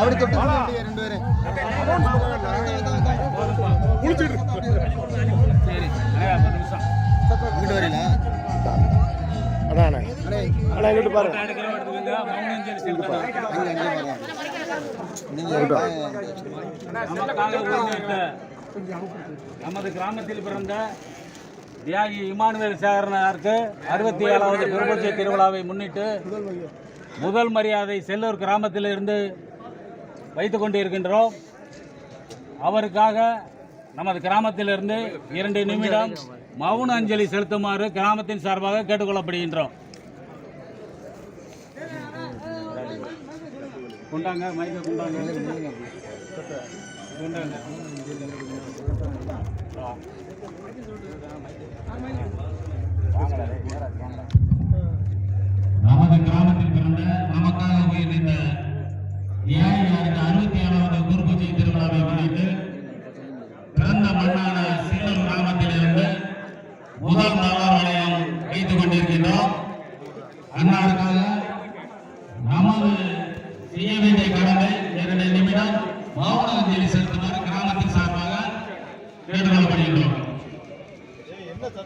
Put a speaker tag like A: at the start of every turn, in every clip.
A: அப்படி தொட்டு ரெண்டு பேரும் இங்கிட்டு வரீங்களா?
B: அண்ணா அண்ணா. அண்ணா. இங்கிட்டு பாருங்க.
C: நமது கிராமத்தில் பிறந்த தியாகி இமானுவேல் சேகரனாருக்கு அறுபத்தி ஏழாவது குருபூஜை திருவிழாவை முன்னிட்டு முதல் மரியாதை செல்லூர் கிராமத்தில் வைத்து கொண்டிருக்கின்றோம். அவருக்காக நமது கிராமத்திலிருந்து இரண்டு நிமிடம் மௌன அஞ்சலி செலுத்துமாறு கிராமத்தின் சார்பாக கேட்டுக்கொள்ளப்படுகின்றோம். கொண்டாங்க மைக்க கொண்டாங்க. கொண்டாங்க.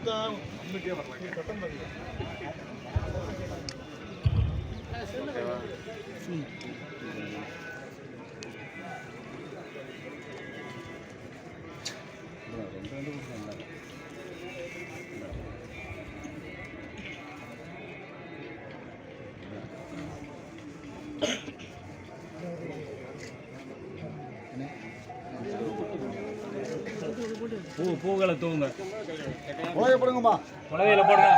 C: சட்டம் பூ பூக்களை தூவுங்க
A: உலக போடுங்கம்மா
C: புலவையில போடுங்க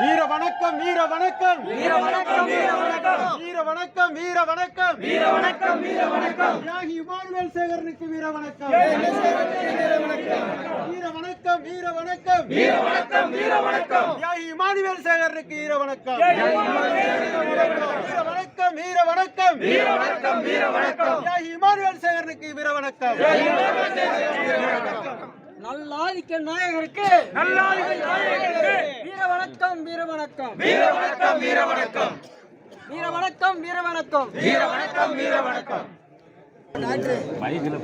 B: வீர வணக்கம் வீர வணக்கம். வீர வணக்கம் வீர வணக்கம். வீர வணக்கம் வீர வணக்கம். வீர வணக்கம் வீர வணக்கம். தியாகி இமானுவேல் சேகரனுக்கு வீர வணக்கம். வீர வணக்கம் வீர வணக்கம். வீர வணக்கம் வீர வணக்கம். தியாகி இமானுவேல் சேகரனுக்கு வீர வணக்கம் வீர வணக்கம் வீர வணக்கம் வீர வணக்கம் வீர வணக்கம் இமானுவேல் சேகரனுக்கு வீர வணக்கம்
D: நல்லாதிக்க நாயகருக்கு
B: நல்லாதிக்க நாயகருக்கு
D: வீர வணக்கம் வீர வணக்கம்
B: வீர வணக்கம் வீர வணக்கம்
D: வீர வணக்கம் வீர வணக்கம்
B: வீர வணக்கம் வீர வணக்கம்
C: மைக்கில்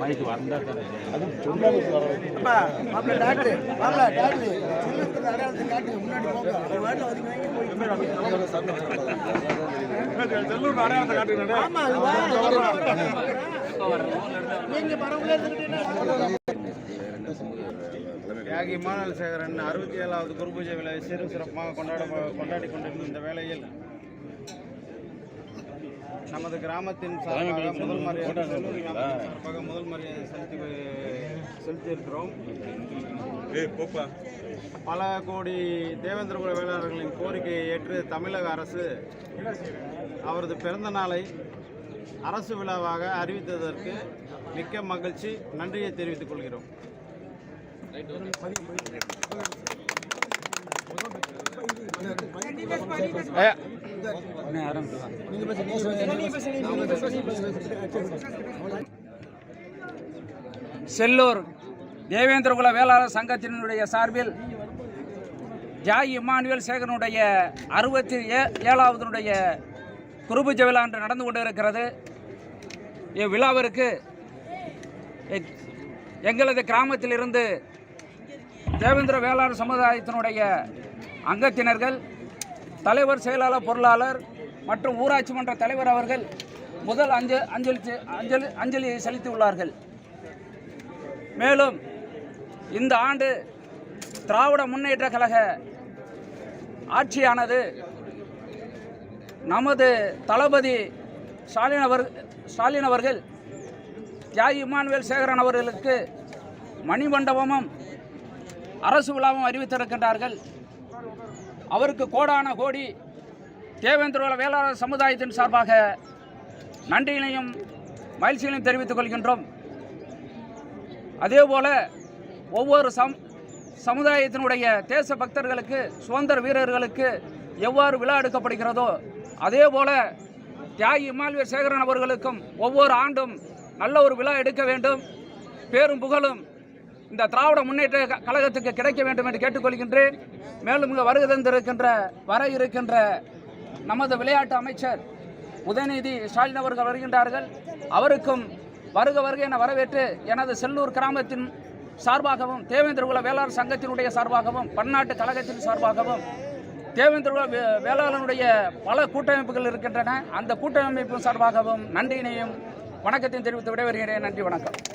E: தியாகி மாநல் சேகரன் அறுபத்தி ஏழாவது குருபூஜை விழாவை சிறு சிறப்பாக கொண்டாட கொண்டாடி கொண்டிருந்த இந்த வேளையில் நமது கிராமத்தின் சார்பாக முதல் மரியாதை சார்பாக முதல் மரியாதை செலுத்தி செலுத்தியிருக்கிறோம். பல கோடி தேவேந்திரகுல வேளாளர்களின் கோரிக்கையை ஏற்று தமிழக அரசு அவரது பிறந்த நாளை அரசு விழாவாக அறிவித்ததற்கு மிக்க மகிழ்ச்சி. நன்றியை தெரிவித்துக் கொள்கிறோம்.
D: செல்லூர் தேவேந்திரகுல வேளாளர் சங்கத்தினுடைய சார்பில் ஜாய் இமானுவேல் சேகரனுடைய அறுபத்தி ஏ ஏழாவதுனுடைய குருபூஜ விழா என்று நடந்து கொண்டு இருக்கிறது இவ்விழாவிற்கு எங்களது கிராமத்திலிருந்து தேவேந்திர வேளாண் சமுதாயத்தினுடைய அங்கத்தினர்கள் தலைவர் செயலாளர் பொருளாளர் மற்றும் ஊராட்சி மன்ற தலைவர் அவர்கள் முதல் அஞ்ச அஞ்சலி அஞ்சலி அஞ்சலியை செலுத்தியுள்ளார்கள். மேலும் இந்த ஆண்டு திராவிட முன்னேற்ற கழக ஆட்சியானது நமது தளபதி ஸ்டாலின் அவர் ஸ்டாலின் அவர்கள் தியாகி இமானுவேல் சேகரன் அவர்களுக்கு மணிமண்டபமும் அரசு விழாவும் அறிவித்திருக்கின்றார்கள். அவருக்கு கோடான கோடி தேவேந்திர வேளாளர் சமுதாயத்தின் சார்பாக நன்றியினையும் மகிழ்ச்சிகளையும் தெரிவித்துக் கொள்கின்றோம். அதேபோல ஒவ்வொரு சம் சமுதாயத்தினுடைய தேச பக்தர்களுக்கு சுதந்திர வீரர்களுக்கு எவ்வாறு விழா எடுக்கப்படுகிறதோ அதே போல தியாகி இமால்வேர் சேகரன் அவர்களுக்கும் ஒவ்வொரு ஆண்டும் நல்ல ஒரு விழா எடுக்க வேண்டும். பேரும் புகழும் இந்த திராவிட முன்னேற்ற கழகத்துக்கு கிடைக்க வேண்டும் என்று கேட்டுக்கொள்கின்றேன். மேலும் இங்கு வருகை தந்திருக்கின்ற வர இருக்கின்ற நமது விளையாட்டு அமைச்சர் உதயநிதி ஸ்டாலின் அவர்கள் வருகின்றார்கள். அவருக்கும் வருக வருக என வரவேற்று எனது செல்லூர் கிராமத்தின் சார்பாகவும் தேவேந்திரகுல வேளாண் சங்கத்தினுடைய சார்பாகவும் பன்னாட்டு கழகத்தின் சார்பாகவும் தேவேந்திரகுல வே- வேளாளனுடைய பல கூட்டமைப்புகள் இருக்கின்றன. அந்த கூட்டமைப்பின் சார்பாகவும் நன்றியினையும் வணக்கத்தையும் தெரிவித்து விடைபெறுகிறேன். நன்றி வணக்கம்.